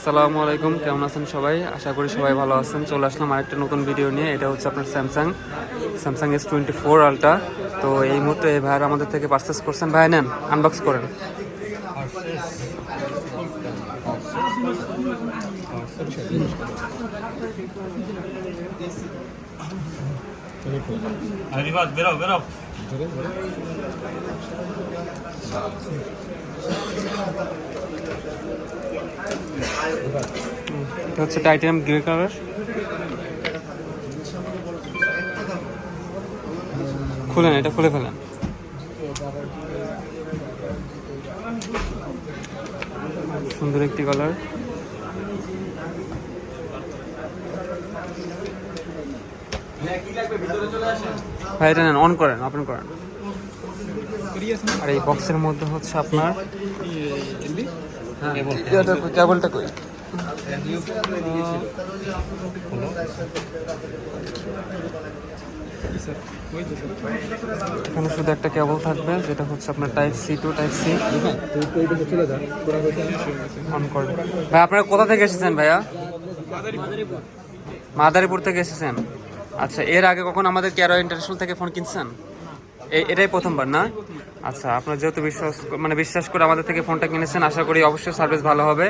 আসসালামু আলাইকুম, কেমন আছেন সবাই? আশা করি সবাই ভালো আছেন। চলে আসলাম আরেকটা নতুন ভিডিও নিয়ে। এটা হচ্ছে আপনার Samsung Samsung S twenty four ultra তো এই মুহূর্তে এই ভাইয়ার আমাদের থেকে পারচেস করছেন। ভাই নেন আনবক্স করেন। বেরো বেরো এটা হচ্ছে টাইটানিয়াম গ্রে কালার খুলেন এটা খুলে ফেলেন সুন্দর একটি কালার ভাই এটা অন করেন ওপেন করেন আর এই বক্সের মধ্যে হচ্ছে আপনার কেবলটা কই এখানে শুধু একটা কেবল থাকবে, যেটা হচ্ছে আপনার type C to type C on করবে ভাই, আপনারা কোথা থেকে এসেছেন ভাইয়া? মাদারীপুর। থেকে এসেছেন। আচ্ছা এর আগে কখন আমাদের ক্যারো ইন্টারন্যাশনাল থেকে ফোন কিনছেন? এটাই প্রথমবার না আচ্ছা আপনার যেহেতু বিশ্বাস মানে বিশ্বাস করে আমাদের থেকে ফোনটা কিনেছেন আশা করি অবশ্যই সার্ভিস ভালো হবে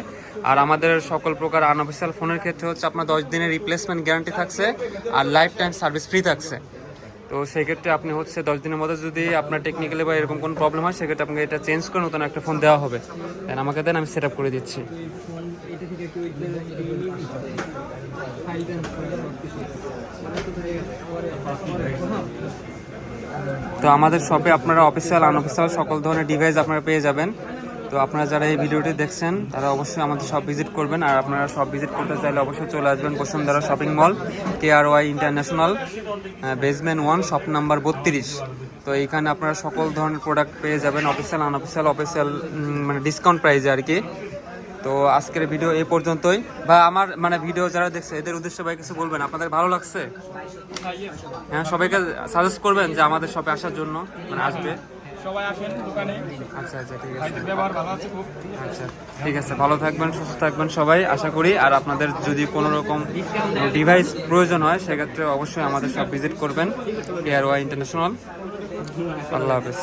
আর আমাদের সকল প্রকার আনঅফিসিয়াল ফোনের ক্ষেত্রে হচ্ছে আপনার দশ দিনের রিপ্লেসমেন্ট গ্যারান্টি থাকছে আর লাইফ টাইম সার্ভিস ফ্রি থাকছে তো সেক্ষেত্রে আপনি হচ্ছে দশ দিনের মধ্যে যদি আপনার টেকনিক্যালি বা এরকম কোনো প্রবলেম হয় সেক্ষেত্রে আপনাকে এটা চেঞ্জ করে নতুন একটা ফোন দেওয়া হবে দেন আমাকে দেন আমি সেট আপ করে দিচ্ছি তো আমাদের শপে আপনারা অফিসিয়াল আনঅফিসিয়াল সকল ধরনের ডিভাইস আপনারা পেয়ে যাবেন। তো আপনারা যারা এই ভিডিওটি দেখছেন, তারা অবশ্যই আমাদের সব ভিজিট করবেন। আর আপনারা সব ভিজিট করতে চাইলে অবশ্যই চলে আসবেন Bashundhara shopping mall K R Y international basement one shop number বত্রিশ। তো এইখানে আপনারা সকল ধরনের প্রোডাক্ট পেয়ে যাবেন অফিসিয়াল আনঅফিসিয়াল অফিসিয়াল মানে ডিসকাউন্ট প্রাইসে আর কি। তো আজকের ভিডিও এই পর্যন্তই। বা আমার মানে ভিডিও যারা দেখছে এদের উদ্দেশ্যে ভাই কিছু বলবেন? আপনাদের ভালো লাগছে? হ্যাঁ সবাইকে সাজেস্ট করবেন যে আমাদের শপে আসার জন্য মানে আসবে। সবাই আসেন দোকানে। আচ্ছা আচ্ছা ঠিক আছে। ব্যবহার ভালো আছে খুব। আচ্ছা ঠিক আছে ভালো থাকবেন সুস্থ থাকবেন সবাই আশা করি। আর আপনাদের যদি কোনো রকম ডিভাইস প্রয়োজন হয় সেক্ষেত্রে অবশ্যই আমাদের সব ভিজিট করবেন এয়ার ওয়াই ইন্টারন্যাশনাল আল্লাহ হাফেজ।